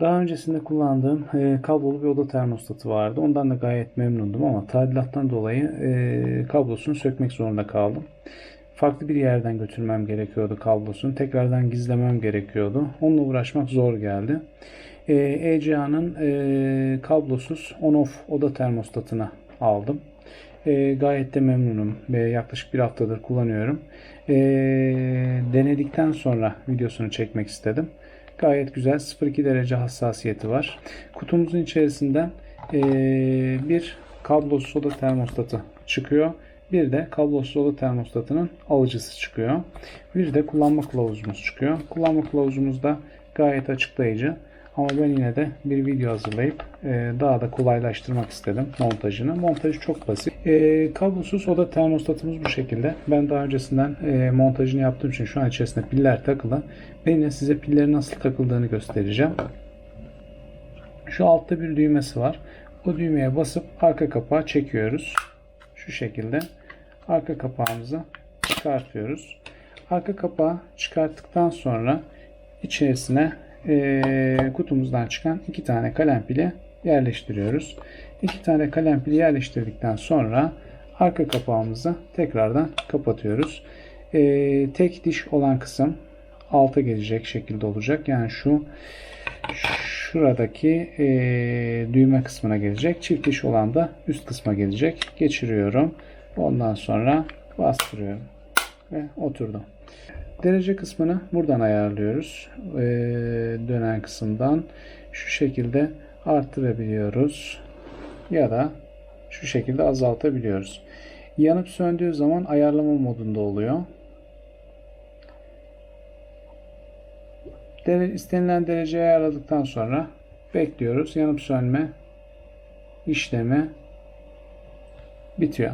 Daha öncesinde kullandığım e, kablolu bir oda termostatı vardı. Ondan da gayet memnundum ama tadilattan dolayı e, kablosunu sökmek zorunda kaldım. Farklı bir yerden götürmem gerekiyordu kablosunu. Tekrardan gizlemem gerekiyordu. Onunla uğraşmak zor geldi. E, ECA'nın e, kablosuz on-off oda termostatını aldım. E, gayet de memnunum. E, yaklaşık bir haftadır kullanıyorum. E, denedikten sonra videosunu çekmek istedim. Gayet güzel 0.2 derece hassasiyeti var. Kutumuzun içerisinden bir kablosuz soda termostatı çıkıyor. Bir de kablosuz soda termostatının alıcısı çıkıyor. Bir de kullanma kılavuzumuz çıkıyor. Kullanma kılavuzumuz da gayet açıklayıcı. Ama ben yine de bir video hazırlayıp e, daha da kolaylaştırmak istedim montajını. Montajı çok basit. E, kablosuz oda termostatımız bu şekilde. Ben daha öncesinden e, montajını yaptığım için şu an içerisinde piller takılı. Ben yine size pillerin nasıl takıldığını göstereceğim. Şu altta bir düğmesi var. O düğmeye basıp arka kapağı çekiyoruz. Şu şekilde arka kapağımızı çıkartıyoruz. Arka kapağı çıkarttıktan sonra içerisine e, kutumuzdan çıkan iki tane kalem pili yerleştiriyoruz. İki tane kalem pili yerleştirdikten sonra arka kapağımızı tekrardan kapatıyoruz. E, tek diş olan kısım alta gelecek şekilde olacak. Yani şu şuradaki e, düğme kısmına gelecek. Çift diş olan da üst kısma gelecek. Geçiriyorum. Ondan sonra bastırıyorum. Ve oturdu. Derece kısmını buradan ayarlıyoruz. Ee, dönen kısımdan şu şekilde arttırabiliyoruz. Ya da şu şekilde azaltabiliyoruz. Yanıp söndüğü zaman ayarlama modunda oluyor. Dere, istenilen dereceyi ayarladıktan sonra bekliyoruz. Yanıp sönme işlemi bitiyor.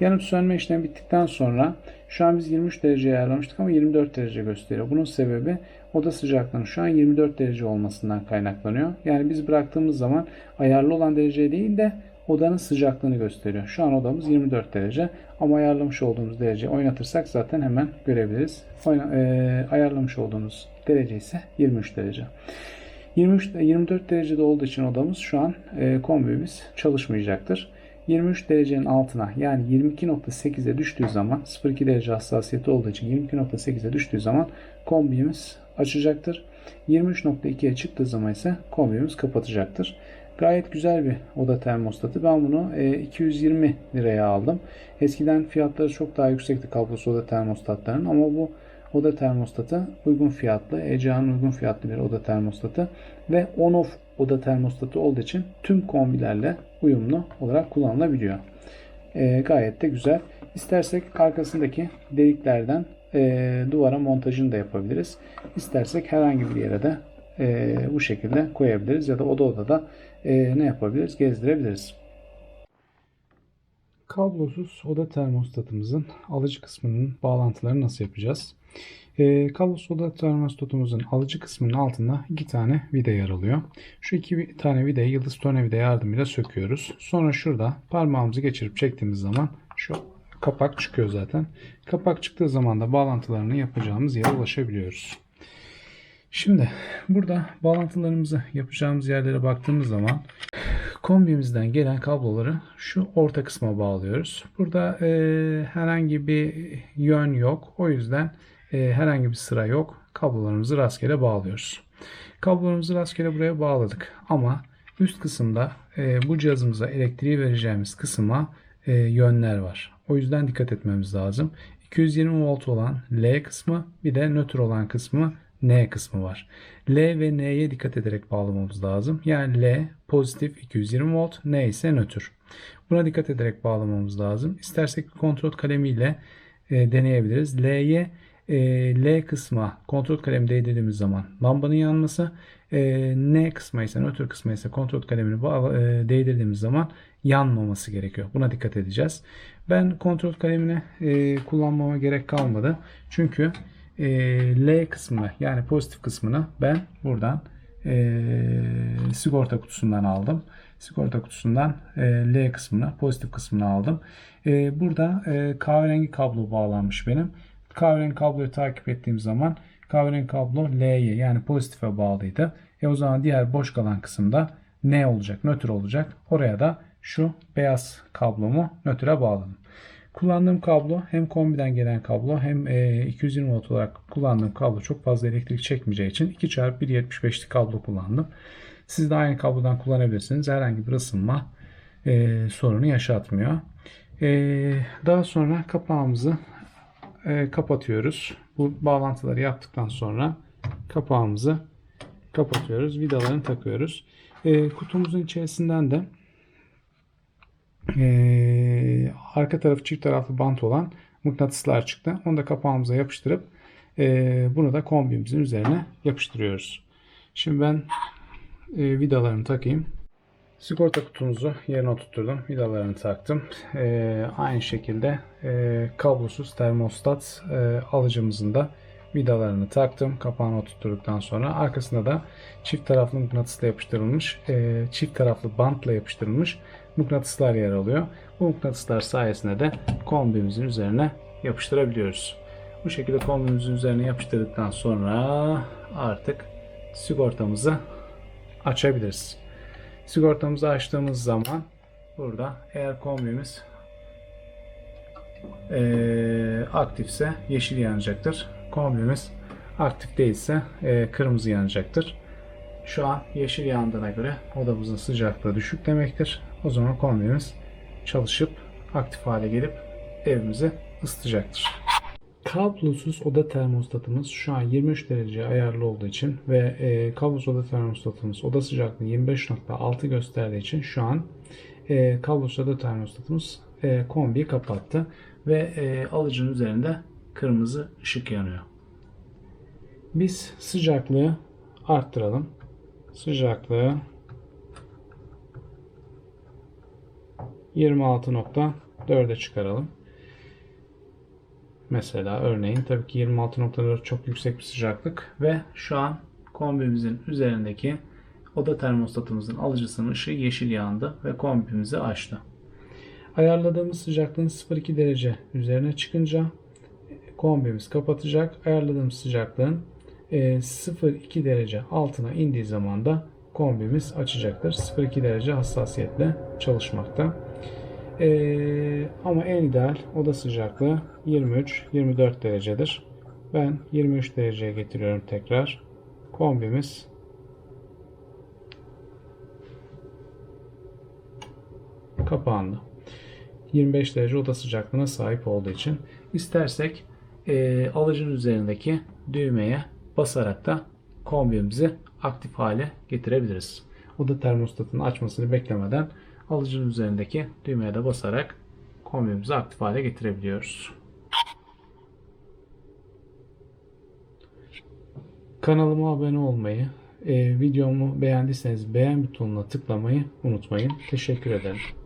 Yanıp sönme işlemi bittikten sonra şu an biz 23 derece ayarlamıştık ama 24 derece gösteriyor. Bunun sebebi oda sıcaklığının şu an 24 derece olmasından kaynaklanıyor. Yani biz bıraktığımız zaman ayarlı olan derece değil de odanın sıcaklığını gösteriyor. Şu an odamız 24 derece ama ayarlamış olduğumuz derece oynatırsak zaten hemen görebiliriz. Oyna, e, ayarlamış olduğumuz derece ise 23 derece. 23 24 derecede olduğu için odamız şu an e, kombimiz çalışmayacaktır. 23 derecenin altına yani 22.8'e düştüğü zaman 0.2 derece hassasiyeti olduğu için 22.8'e düştüğü zaman kombimiz açacaktır. 23.2'ye çıktığı zaman ise kombimiz kapatacaktır. Gayet güzel bir oda termostatı. Ben bunu 220 liraya aldım. Eskiden fiyatları çok daha yüksekti kablosuz oda termostatlarının ama bu oda termostatı uygun fiyatlı. ECA'nın uygun fiyatlı bir oda termostatı ve on-off oda termostatı olduğu için tüm kombilerle uyumlu olarak kullanılabiliyor. E, gayet de güzel. İstersek arkasındaki deliklerden e, duvara montajını da yapabiliriz. İstersek herhangi bir yere de e, bu şekilde koyabiliriz ya da oda odada e, ne yapabiliriz? Gezdirebiliriz. Kablosuz oda termostatımızın alıcı kısmının bağlantılarını nasıl yapacağız? E, kablosuz oda termostatımızın alıcı kısmının altında iki tane vida yer alıyor. Şu iki tane vidayı yıldız tornavida yardımıyla söküyoruz. Sonra şurada parmağımızı geçirip çektiğimiz zaman şu kapak çıkıyor zaten. Kapak çıktığı zaman da bağlantılarını yapacağımız yere ulaşabiliyoruz. Şimdi burada bağlantılarımızı yapacağımız yerlere baktığımız zaman kombimizden gelen kabloları şu orta kısma bağlıyoruz. Burada e, herhangi bir yön yok. O yüzden e, herhangi bir sıra yok. Kablolarımızı rastgele bağlıyoruz. Kablolarımızı rastgele buraya bağladık. Ama üst kısımda e, bu cihazımıza elektriği vereceğimiz kısma e, yönler var. O yüzden dikkat etmemiz lazım. 220 volt olan L kısmı bir de nötr olan kısmı N kısmı var. L ve N'ye dikkat ederek bağlamamız lazım. Yani L pozitif 220 volt, N ise nötr. Buna dikkat ederek bağlamamız lazım. İstersek kontrol kalemiyle e, deneyebiliriz. L'ye e, L kısma kontrol kalemi değdirdiğimiz zaman lambanın yanması, e, N kısma ise nötr kısma ise kontrol kalemini bağla, e, değdirdiğimiz zaman yanmaması gerekiyor. Buna dikkat edeceğiz. Ben kontrol kalemini e, kullanmama gerek kalmadı. Çünkü e, L kısmı yani pozitif kısmını ben buradan e, sigorta kutusundan aldım. Sigorta kutusundan e, L kısmını pozitif kısmını aldım. E, burada e, kahverengi kablo bağlanmış benim. Kahverengi kabloyu takip ettiğim zaman Kahverengi kablo L'ye yani pozitife bağlıydı. E o zaman diğer boş kalan kısımda N olacak, nötr olacak. Oraya da şu beyaz kablomu nötre bağladım. Kullandığım kablo hem kombiden gelen kablo hem e, 220 volt olarak kullandığım kablo çok fazla elektrik çekmeyeceği için 2x1.75'lik kablo kullandım. Siz de aynı kablodan kullanabilirsiniz. Herhangi bir ısınma e, sorunu yaşatmıyor. E, daha sonra kapağımızı e, kapatıyoruz. Bu bağlantıları yaptıktan sonra kapağımızı kapatıyoruz. Vidalarını takıyoruz. E, kutumuzun içerisinden de e, arka tarafı çift taraflı bant olan mıknatıslar çıktı. Onu da kapağımıza yapıştırıp e, bunu da kombimizin üzerine yapıştırıyoruz. Şimdi ben e, vidalarını takayım. Sigorta kutumuzu yerine oturtturdum. Vidalarını taktım. E, aynı şekilde e, kablosuz termostat e, alıcımızın da vidalarını taktım. Kapağını oturtturduktan sonra arkasında da çift taraflı mıknatısla yapıştırılmış, e, çift taraflı bantla yapıştırılmış mıknatıslar yer alıyor. Bu mıknatıslar sayesinde de kombimizin üzerine yapıştırabiliyoruz. Bu şekilde kombimizin üzerine yapıştırdıktan sonra artık sigortamızı açabiliriz. Sigortamızı açtığımız zaman burada eğer kombimiz e, aktifse yeşil yanacaktır. Kombimiz aktif değilse e, kırmızı yanacaktır. Şu an yeşil yandığına göre odamızın sıcaklığı düşük demektir. O zaman kombimiz çalışıp aktif hale gelip evimizi ısıtacaktır. Kablosuz oda termostatımız şu an 23 derece ayarlı olduğu için ve e, kablosuz oda termostatımız oda sıcaklığı 25.6 gösterdiği için şu an e, kablosuz oda termostatımız e, kombiyi kapattı ve e, alıcının üzerinde kırmızı ışık yanıyor. Biz sıcaklığı arttıralım. Sıcaklığı 26.4'e çıkaralım. Mesela örneğin tabii ki 26.4 çok yüksek bir sıcaklık ve şu an kombimizin üzerindeki oda termostatımızın alıcısının ışığı yeşil yandı ve kombimizi açtı. Ayarladığımız sıcaklığın 0.2 derece üzerine çıkınca kombimiz kapatacak. Ayarladığımız sıcaklığın 0.2 derece altına indiği zaman da kombimiz açacaktır. 0.2 derece hassasiyetle çalışmakta. Ee, ama en ideal oda sıcaklığı 23-24 derecedir. Ben 23 dereceye getiriyorum tekrar. Kombimiz kapandı. 25 derece oda sıcaklığına sahip olduğu için istersek e, alıcının üzerindeki düğmeye basarak da kombimizi aktif hale getirebiliriz. Oda termostatının açmasını beklemeden alıcının üzerindeki düğmeye de basarak kombimizi aktif hale getirebiliyoruz. Kanalıma abone olmayı, e, videomu beğendiyseniz beğen butonuna tıklamayı unutmayın. Teşekkür ederim.